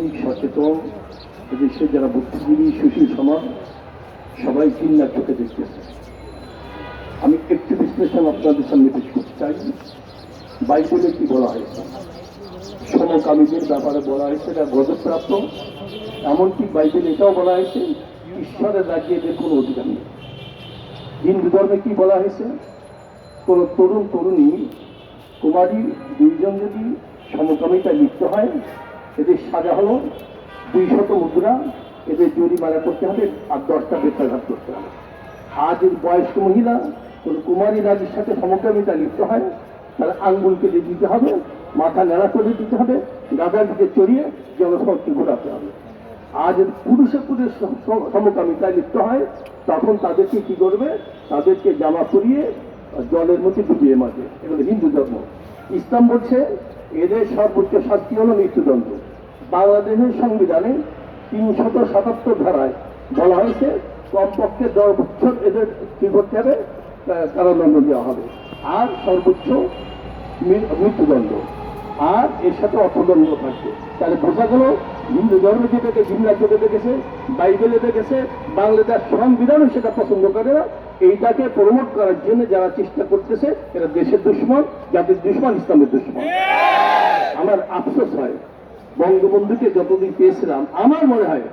সচেতন দেশের যারা বুদ্ধিজীবী, সুশীল সমাজ, সবাই চিন্তার চোখে দেখতেছে আমি একটু বিশ্লেষণ আপনাদের সামনে পেশ করতে চাই। বাইবেলে কি বলা হয়েছে? সমকামীদের ব্যাপারে বলা হয়েছে, এটা গজপ্রাপ্ত। এমনকি বাইবেল এটাও বলা হয়েছে, ঈশ্বরের রাজ্যে এদের কোনো অধিকার নেই। হিন্দু ধর্মে কি বলা হয়েছে? কোন তরুণ, তরুণী, কুমারী, দুইজন যদি সমকামিতায় লিপ্ত হয় এদের সাজা হলো দুই শত মুদ্রা এদের জরিমানা করতে হবে আর দশটা বেত্রাঘাত করতে হবে। এই বয়স্ক মহিলা, কোন কুমারী রাজের সাথে সমকামিতা লিপ্ত হয়, তার আঙ্গুল কেটে দিতে হবে, মাথা নেড়া করে দিতে হবে গাদার দিকে চড়িয়ে জনসংখ্যা ঘোরাতে হবে। আজ পুরুষে পুরুষ সম- সম- সমকামিতায় লিপ্ত হয়, তখন তাদেরকে কি করবে? তাদেরকে জামা পরিয়ে জলের মধ্যে ডুবিয়ে মাঝে এগুলো হিন্দু ধর্ম। ইসলাম বলছে এদের সর্বোচ্চ শাস্তি হলো মৃত্যুদণ্ড। বাংলাদেশের সংবিধানে তিনশত সাতাত্তর ধারায় বলা হয়েছে, কমপক্ষে দশ বছর এদের কি করতে হবে কারাদণ্ড দেওয়া হবে। আর সর্বোচ্চ মৃত্যুদণ্ড। আর এর সাথে অর্থদণ্ড থাকবে। তাহলে বোঝা গেল, হিন্দু ধর্ম যেটাকে চোখে দেখেছে, বাইবেলে দেখেছে, বাংলাদেশ সংবিধানও সেটা পছন্দ করে না। এইটাকে প্রমোট করার জন্য যারা চেষ্টা করতেছে, এরা দেশের দুশ্মন, জাতির দুশ্মন, ইসলামের দুশ্মন। আমার আফসোস হয়। বঙ্গবন্ধুকে যতদিন পেয়েছিলাম আমার মনে হয়